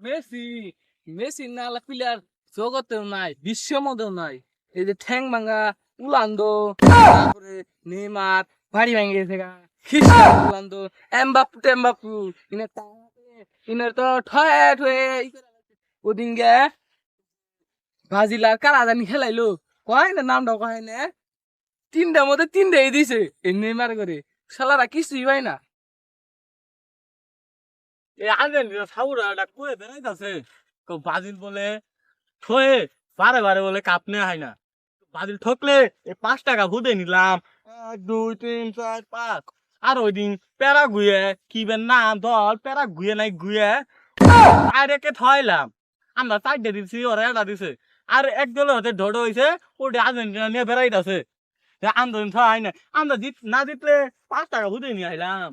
Messi Messi না player জগতেও নাই বিশ্ব মধ্যেও নাই। এই যে ঠ্যাং ভাঙা উলান্দো, তারপরে নেইমার, বাড়ি ভেঙে গেছে গা। খ্রিস্টান উলান্দো এমবাপু টেমবাপু ইনে ইনের তো ঠয়ে ঠয়ে ওদিন গে ব্রাজিলার কারা জানি খেলাইলো, কয় না নামটা কয় না। তিনটার মধ্যে তিনটাই দিছে, এই নেইমার করে। শালারা কিছুই পায় না। আর্জেন্টিনা সাউরা কয়ে বেড়াইতেছে ব্রাজিল বলে ঠয়ে বারে বারে বলে কাপ নেওয়া হয় না। ব্রাজিল ঠকলে এই পাঁচ টাকা ভুদে নিলাম। এক, দুই, তিন, চার, পাঁচ। আর ওই দিন প্যারা গুয়ে, কি বেন নাম দল, প্যারা গুয়ে নাই গুয়ে আর একে ঠয়লাম আমরা চারটে দিচ্ছি ওরা এটা দিছে। আর এক দলের হতে ঢোড়ো হয়েছে ওটা আর্জেন্টিনা নিয়ে বেড়াইতেছে আন্দোলন ঠয় না আমরা জিত, না জিতলে পাঁচ টাকা ভুদে নিয়ে আইলাম।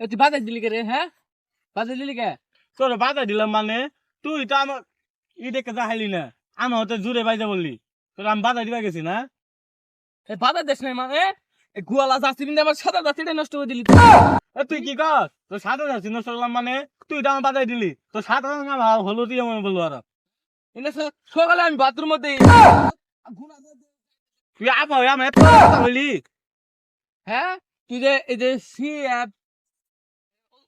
তুই বাজার দিলি কে রে হ্যাঁ? বাজার দিলি কে? তোর বাধা দিলাম মানে তুই তো আমার ই দেখে যাহাইলি না আমার হতে জুড়ে বাইজা বললি। তোর আমি বাধা দিবা গেছি না? এ বাজার দেশ নাই মানে গুয়ালা যাচ্ছি কিন্তু আমার সাদা যাত্রীটা নষ্ট করে দিলি। তুই কি কর তোর সাদা যাচ্ছি নষ্ট করলাম মানে তুই তো আমার বাধাই দিলি। তোর সাদা আমার হলুদ মনে বলল আর। সকালে আমি বাথরুম মধ্যে তুই আবার আমার হ্যাঁ তুই যে এই যে সি অ্যাপ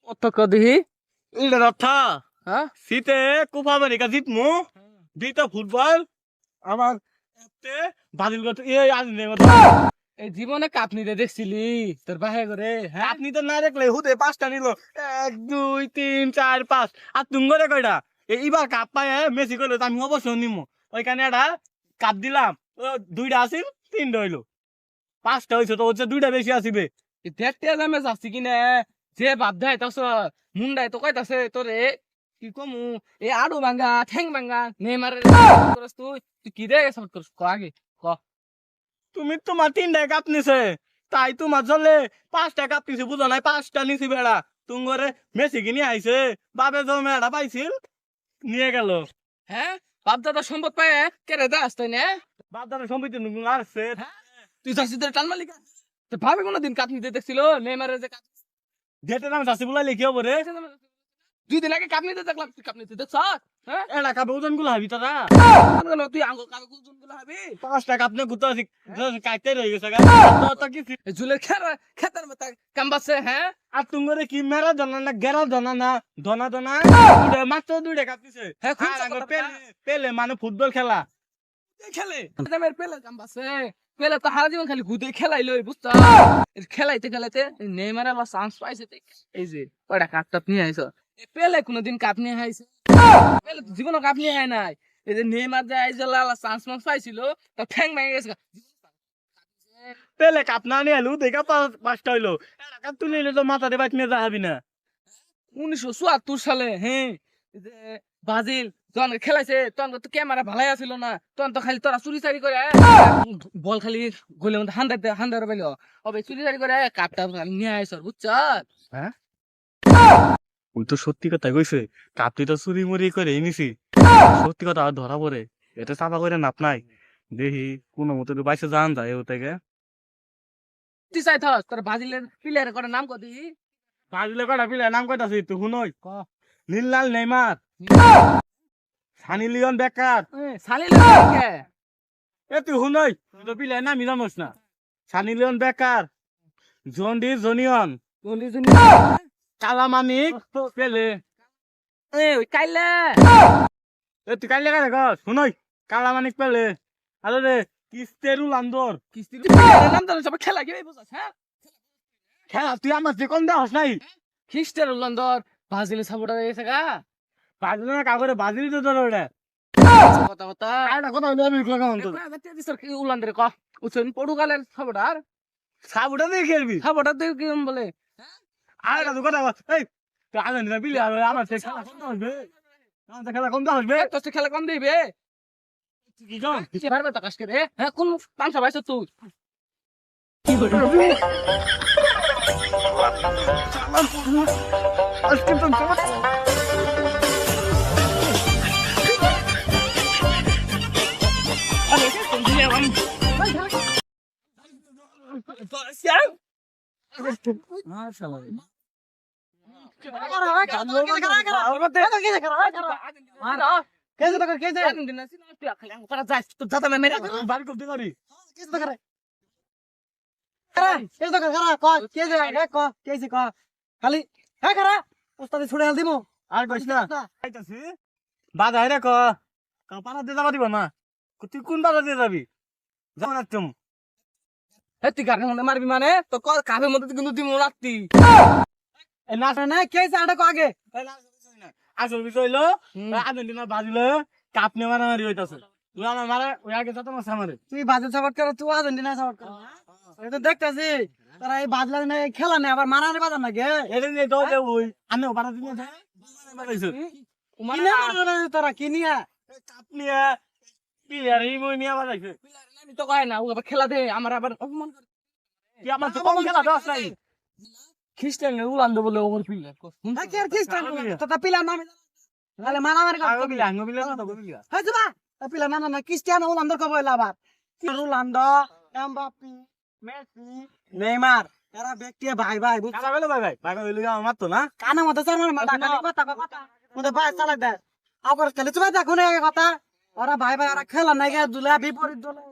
অত দেখি ইলের অর্থ হ্যাঁ শীতে কোপা আমেরিকা জিতমু দুইটা ফুটবল আমার এতে বাতিল করতে এই আজ এই জীবনে কাপ নিতে দেখছিলি তোর বাহে করে হ্যাঁ আপনি তো না দেখলে হুদে পাঁচটা নিল এক দুই তিন চার পাঁচ আর তুমি করে কয়টা এইবার কাপ পায় মেসি করল তো আমি অবশ্যই নিমু ওইখানে একটা কাপ দিলাম দুইটা আসিল তিনটা হইল। পাঁচটা হয়েছে তো হচ্ছে দুইটা বেশি আসিবে দেখতে যামে যাচ্ছি কিনে যে বাপ দেয় তাস মুন্ডাই তো কইতাছে তোরে কি কমু? এ আড়ু ভাঙ্গা ঠ্যাং ভাঙ্গা নেমারে তুই। তুই কি রে সাপোর্ট করস ক আগে তুমি তোমার তিনটায় কাপ নিছে তাই তোমার জলে পাঁচটা কাপ নিছে বুঝো নাই? পাঁচটা নিছি বেড়া। তুমি করে মেসি কিনে আইছে বাবে জমে একটা পাইছিল নিয়ে গেল। হ্যাঁ? বাপ দাদা সম্পদ পায় কেরে দাস তাই না? সম্পদ সম্পত্তি আসছে। তুই যাচ্ছিস তোর টান মালিকা তো ভাবে কোনোদিন কাপ নিতে দেখছিল নেমারে যে কাঠ যেটা নাম চাষি বলাই লিখি হব রে? দুই দিন আগে কাপ নিতে দেখলাম তুই কাপ নিতে দেখছ? হ্যাঁ? এটা কাপে ওজনগুলো হাবি তারা তুই আঙ্গ কাপে গুলো হবে? পাঁচটা কাপ নিয়ে ঘুরতে আসি কাটতে গেছে তো- তো জুলের খেরা খেতার মতো কাম্বাসে হ্যাঁ? আর কি মেরা না গেরা জানা না ধনা ধনা দুইটা মাত্র দুইটা কাপ দিছে। হ্যাঁ খুব পেলে পেলে মানে ফুটবল খেলা। খেলে? মেয়ের পেলে কাম্বাসে। পেলে তো হারা জীবন খালি ঘুদে খেলাইলো বুঝছ? খেলাইতে খেলাইতে নেইমার আবার চান্স পাইছে এই যে কয়টা কাপ টাপ নিয়ে আইছো? পেলে কোনোদিন কাপ নিয়ে আইছে পেলে তো জীবনও কাপ নিয়ে আয় নাই। এই যে নেইমার যে আইছে লালা চান্স মান্স পাইছিল তা ঠ্যাং ভেঙে গেছে। পেলে কাপ না নিয়ে এলু দেখা পাঁচ- পাঁচটা হইল। কাপ তুলে নিলে তো মাথা দিয়ে বাইক নিয়ে যাবি না। উনিশশো চুয়াত্তর সালে হ্যাঁ এই যে ব্রাজিল যখন খেলাইছে তখন তো ক্যামেরা ভালাই আছিল না। তখন তো খালি তোরা চুরি চারি করে বল খালি গোলের মধ্যে হান্দার হান্দার পাইল অবে চুরি চারি করে কাপটা নিয়ে আইস বুঝছ ওই তো সত্যি কথা কইছে কাপটি তো চুরি মুড়ি করে এনেছি। সত্যি কথা আর ধরা পড়ে এটা চাপা করে নাপ নাই। দেখি কোনো মতো বাইসে জান যায় ও থেকে তুই চাই থাস তোর ব্রাজিলের প্লেয়ার করে নাম কদি পাঁচলে কটা পিলে নাম কইতাছি তুই শুনই? ক? নীললাল নেইমার। সানি লিওন বেকার। সালি লাগে এ তুই শুনই? তুই তো পিলে নামি জানোস না। সানি লিওন বেকার। জন্ডি জনিয়ন। কোনটি জুনি কালা মানিক পেলে। এ ওই কাইলে। এ তুই কাইলে কারে কর শুনই কালা মানিক পেলে। আরে রে কিস্তেরু লান্দর কিস্তির জানো সব খেলা গেলে বুঝছ হ্যাঁ? খেলা তুই আমার যে কোন দেওয়াস নাই? খ্রিস্টান লন্দর ব্রাজিলের সাপোর্টার গেছে গা। বাজলে না কাগরে বাজলি তো তোর ওটা কথা কথা। আরেকটা কথা হইল আমি কখন তোর? উলান্দের ক উচ্চন পর্তুগালের সাপোর্টার সাবুটা দিয়ে খেলবি? সাপোর্টার দিয়ে কিরম বলে? আরেকটা তো কথা। এই তুই আজান দিনা বিলি আর আমার সে খেলা কম আসবে আমার তো খেলা কম আসবে তোর তো খেলা কম দিবে? কি কম? কিসে পারবে তো কাজ করে হ্যাঁ কোন পাঁচশো বাইশ তুই আজকে তো আর না আইতাছি ক যাবা দিব না তুই কোন দিয়ে যাবি যাও না তুমি হে তুই কাকে মধ্যে মারবি মানে তো কাফের মধ্যে কিন্তু তুই রাখতি না আটা কো আগে? আসল বিষয় হইল আর্জেন্টিনা বাজিল কাপ নিয়ে মারামারি হইতাছে। তুই আমার মারে ওই আগে যত মাছ আমারে তুই বাজে সাপোর্ট কর তুই আর্জেন্টিনা সাপোর্ট কর তো দেখতাছি তারা এই বাজলা না খেলা নেই আবার মারামারি বাজার না গে এটা নিয়ে ওই আমি ওপারা দিনে মারাইছে তোরা কাপ নিয়ে মই নিয়ে বাজাইছে। আমি তো কয় না ও আবার খেলা দে আমার আবার অপমান করে। কি আমার তো খেলা দশ নাই খ্রিস্টান উলান্দ বলে ওমর পিলার কি আর খ্রিস্টান তো তা পিলা নামে তাহলে মারামারি কর আগে বিলা আগে বিলা না তো বিলা হ্যাঁ যা তা পিলা না না না। ক্রিস্টিয়ানো রোনালদো কবে হইল আবার। রোনালদো এমবাপ্পে মেসি নেইমার এরা ব্যক্তি ভাই ভাই বুঝ কারা গেল ভাই ভাই? ভাই হইল আমার তো না? কানা মতো স্যার মানে মাথা খালি কথা কথা। মতো ভাই চালাক দেয় আবার খেলে। চুপা দেখো না কথা। ওরা ভাই ভাই ওরা খেলা নাই দুলা বিপরীত দলে।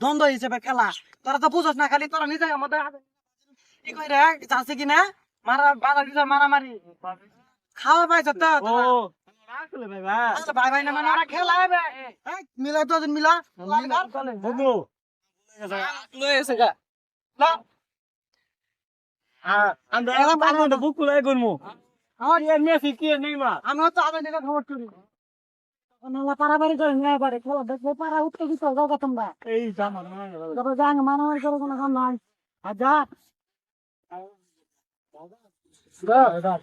দ্বন্দ্ব হিসেবে খেলা। তোরা তো বুঝছ না খালি তোরা নিজে আমাদের কি কই রে? যাচ্ছে কি না মারা বাধা দিছে মারামারি। খাওয়া পাইছ তো ও ভাই ভাই। আচ্ছা, ভাই ভাই না মানে ওরা খেলা হবে। এই, মিলা তো দিন মিলা। বন্ধু। লয়ে এসে গা। না আমরা আমরা বুক খুলে করব আমার ইয়ে মেসি কি নেইমার? আমি তো খবর করি। নালা পারাবারি করে নিয়ে পারে খেলা দেখব। পারা উঠতে তোমরা। এই করে কোনো কাম নাই। আর যা। দাদা